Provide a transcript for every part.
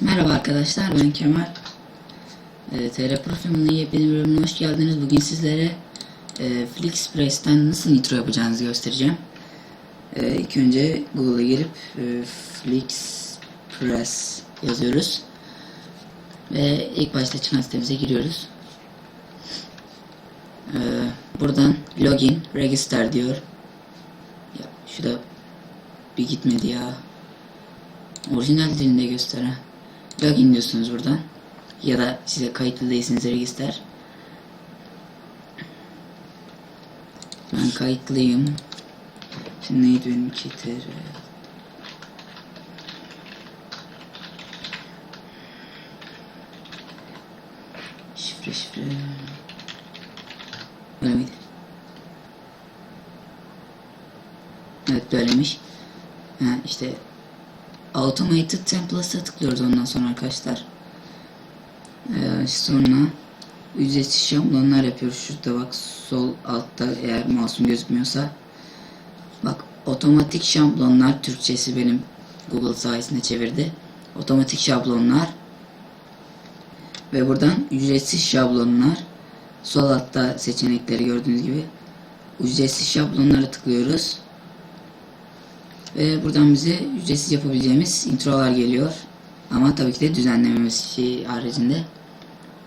Merhaba arkadaşlar ben Kemal. E, TR Profil'in yepyeni bölümüne hoş geldiniz. Bugün sizlere e, FlixPress'ten nasıl intro yapacağınızı göstereceğim. E, ilk önce Google'a girip e, FlixPress yazıyoruz. Ve ilk başta çıkan sitemize giriyoruz. E, buradan login, register diyor. Ya, şu da bir gitmedi ya. Orijinal dilinde göster ha. Login diyorsunuz buradan. Ya da size kayıtlı değilseniz register. Ben kayıtlıyım. Şimdi neydi benim TR? Şifre şifre. Öyle miydi? Evet böylemiş. Ha, işte Automated Template'a tıklıyoruz ondan sonra arkadaşlar. Ee, sonra ücretsiz şablonlar yapıyoruz. Şurada bak sol altta eğer masum gözükmüyorsa. Bak otomatik şablonlar Türkçesi benim Google sayesinde çevirdi. Otomatik şablonlar ve buradan ücretsiz şablonlar sol altta seçenekleri gördüğünüz gibi ücretsiz şablonlara tıklıyoruz. Ve buradan bize ücretsiz yapabileceğimiz introlar geliyor. Ama tabii ki de düzenlememiz şey haricinde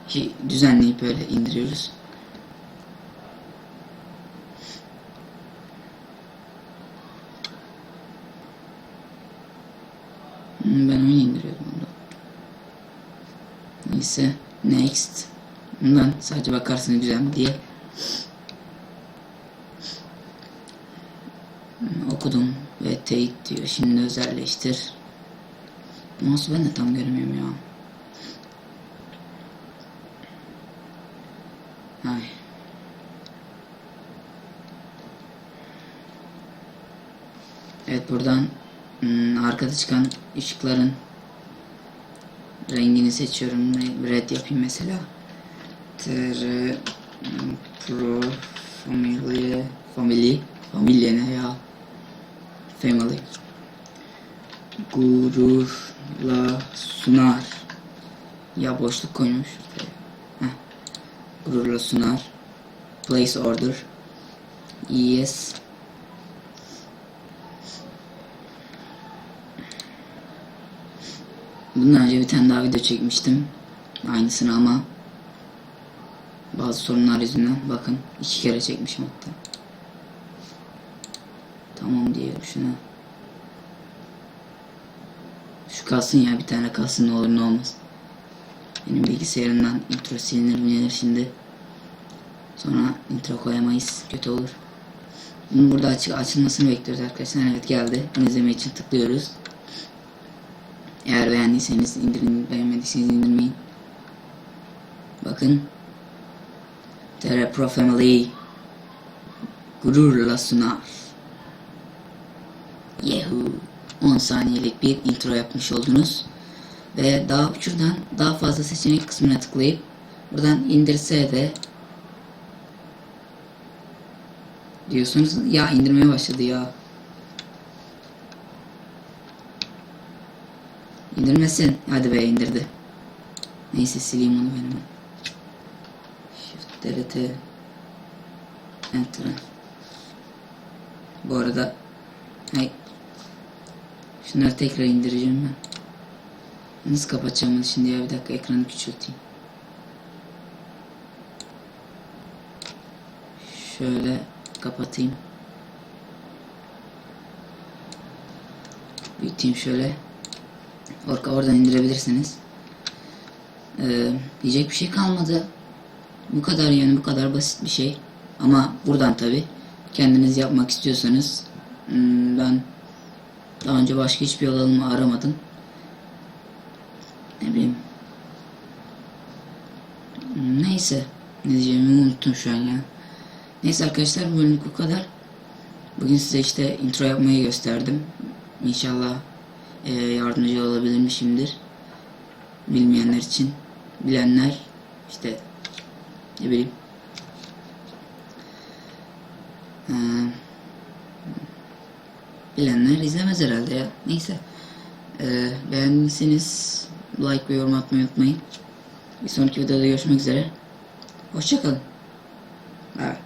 ki düzenleyip öyle indiriyoruz. Hmm, Ben onu indiriyordum onda. Neyse next. Bundan sadece bakarsın güzel diye. Hmm, Okudum ve teyit diyor. Şimdi özelleştir. Nasıl ben de tam göremiyorum ya. Ay. Evet buradan hmm, arkada çıkan ışıkların rengini seçiyorum. Red yapayım mesela. TR hmm, Pro Family Family Family ne ya? Family. Gururla sunar Ya boşluk koymuş. Heh. Gururla sunar Place order. Yes. Bundan önce bir tane daha video çekmiştim. Aynısını ama Bazı sorunlar yüzünden. Bakın iki kere çekmişim hatta Tamam diyelim şuna şu kalsın ya bir tane kalsın ne olur ne olmaz. Benim bilgisayarımdan intro silinir mi şimdi. Sonra intro koyamayız. Kötü olur. Bunun burada açık açılmasını bekliyoruz arkadaşlar. Evet geldi. İzleme için tıklıyoruz. Eğer beğendiyseniz indirin, beğenmediyseniz indirmeyin. Bakın. TR Pro Family gururla sunar. Yahoo! 10 saniyelik bir intro yapmış oldunuz. Ve daha şuradan daha fazla seçenek kısmına tıklayıp buradan indirse de diyorsunuz ya indirmeye başladı ya. İndirmesin. Hadi be indirdi. Neyse sileyim onu benim. Shift DLT Enter. Bu arada hey, Şunları tekrar indireceğim ben. Nasıl kapatacağım bunu şimdi ya bir dakika ekranı küçülteyim. Şöyle kapatayım. Büyüteyim şöyle. Orka oradan indirebilirsiniz. Ee, diyecek bir şey kalmadı. Bu kadar yani bu kadar basit bir şey. Ama buradan tabi kendiniz yapmak istiyorsanız hmm, ben daha önce başka hiçbir yol alımı aramadım. Ne bileyim. Neyse. Ne diyeceğimi unuttum şu an ya. Neyse arkadaşlar bölümlük bu kadar. Bugün size işte intro yapmayı gösterdim. İnşallah e, yardımcı olabilmişimdir. Bilmeyenler için. Bilenler işte ne bileyim. Ee, Bilenler izlemez herhalde ya. Neyse. Ee, beğendiyseniz like ve yorum atmayı unutmayın. Bir sonraki videoda görüşmek üzere. Hoşçakalın. Evet.